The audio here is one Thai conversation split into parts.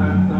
ต่างๆ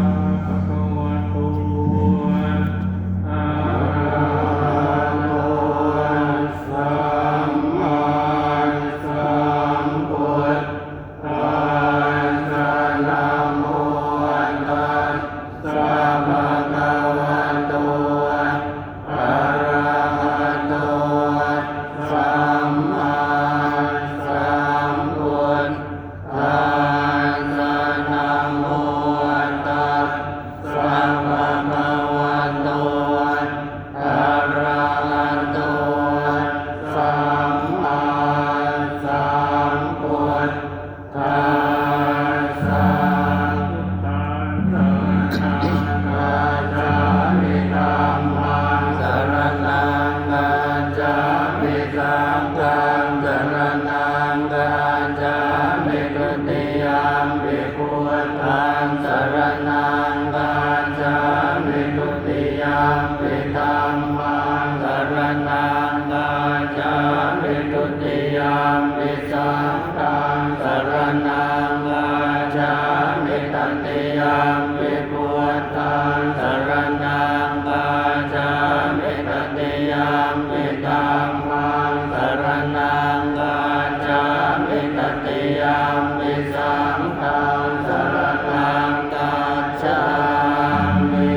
ปิตังมังสรณังกาจามิตติยามปิสังฆังสรณังกาจามิ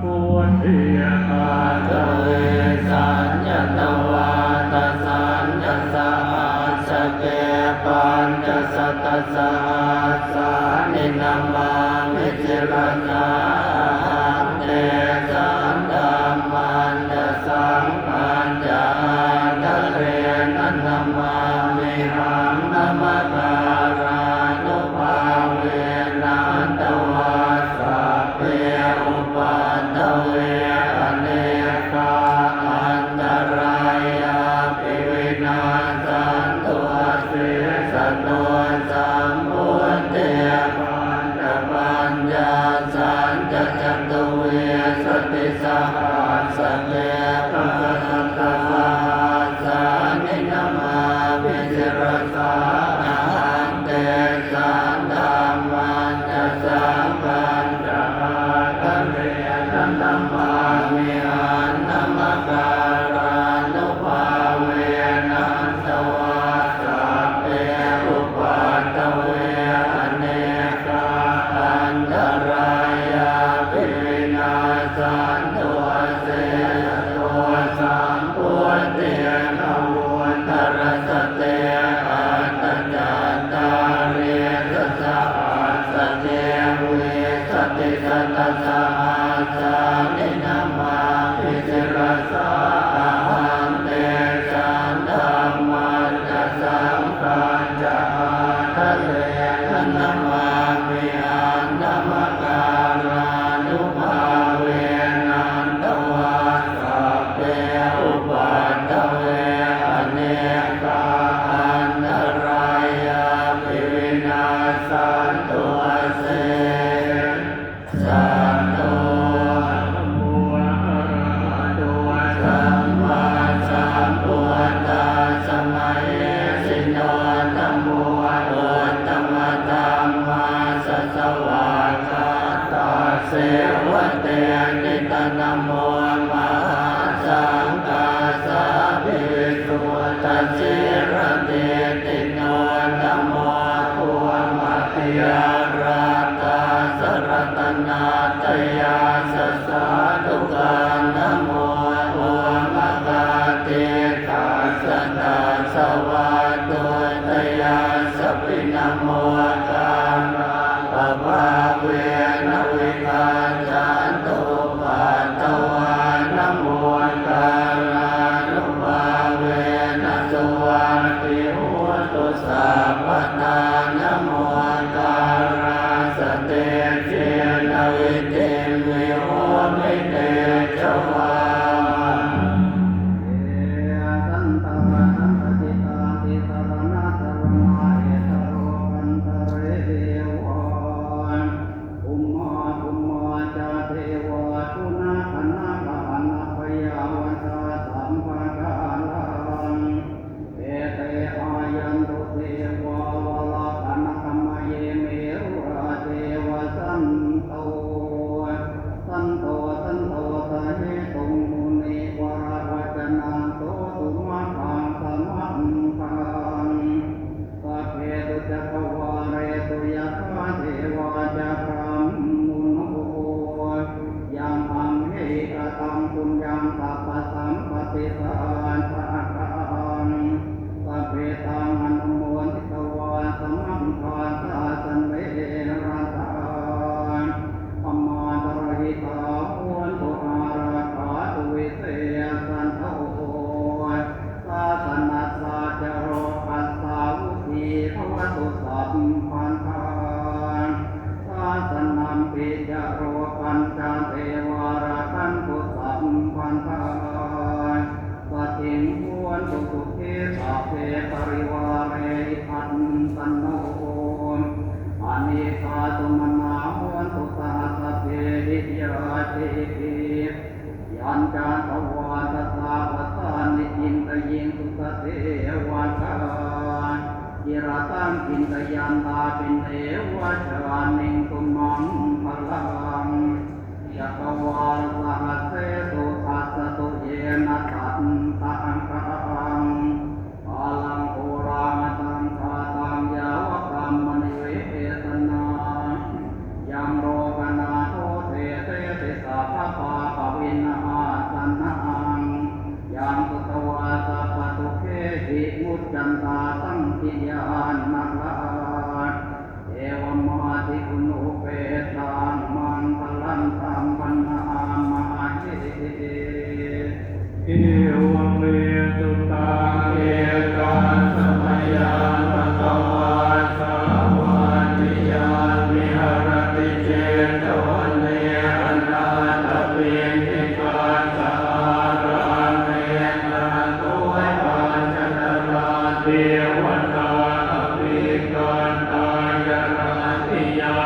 ปุณณิยมาเวสัญญตวาตสัญญสหัสเกปัญจสตสสานินามามิจิรนา วาคาตาเสวะเตนิตนโม ตุสาวนานโม เทวะชานยิราตังกินตยานตาเป็นเทวาชานิงตุมังพลังยะตวาล เทวนาวะปิกันตายราติยา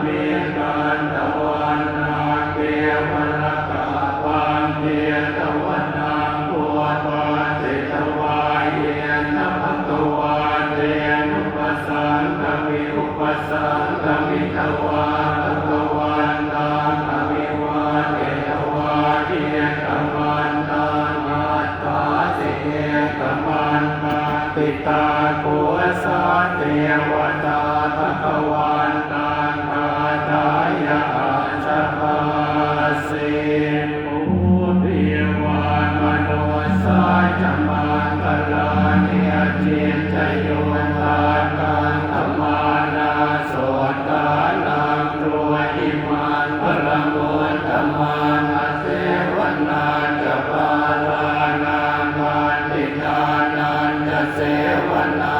ปิกันตวันนาเกวรตาปันเทตวันนาปัวปาเจตวายเยนะพัตวาเตนุปัสสังตมิอุปัสสังตมิทวา Gracias. 两万呐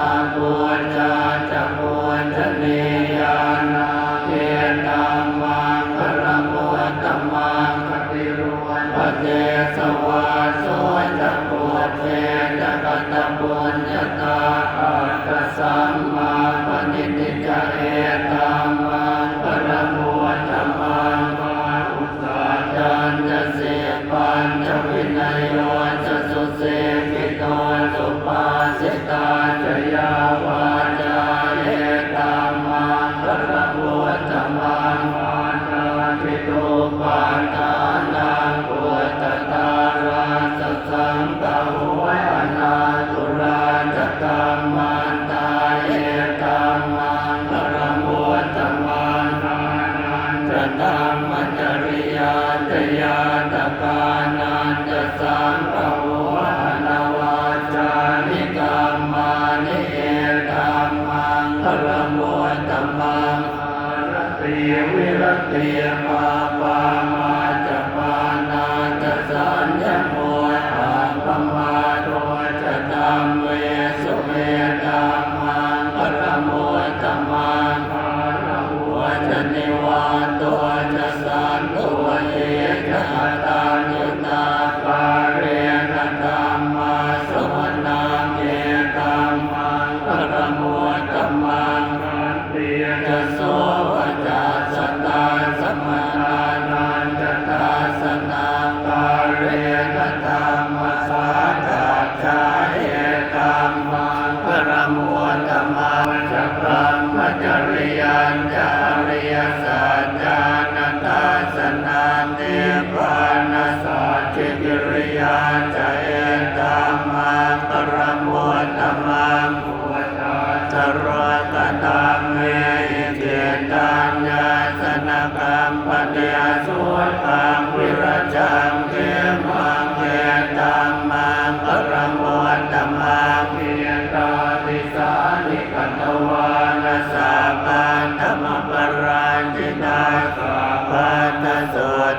พลังโมตัมมังอารติวิรติมาปา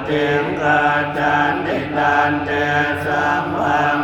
จิงกระจานติดานเจสัมวัง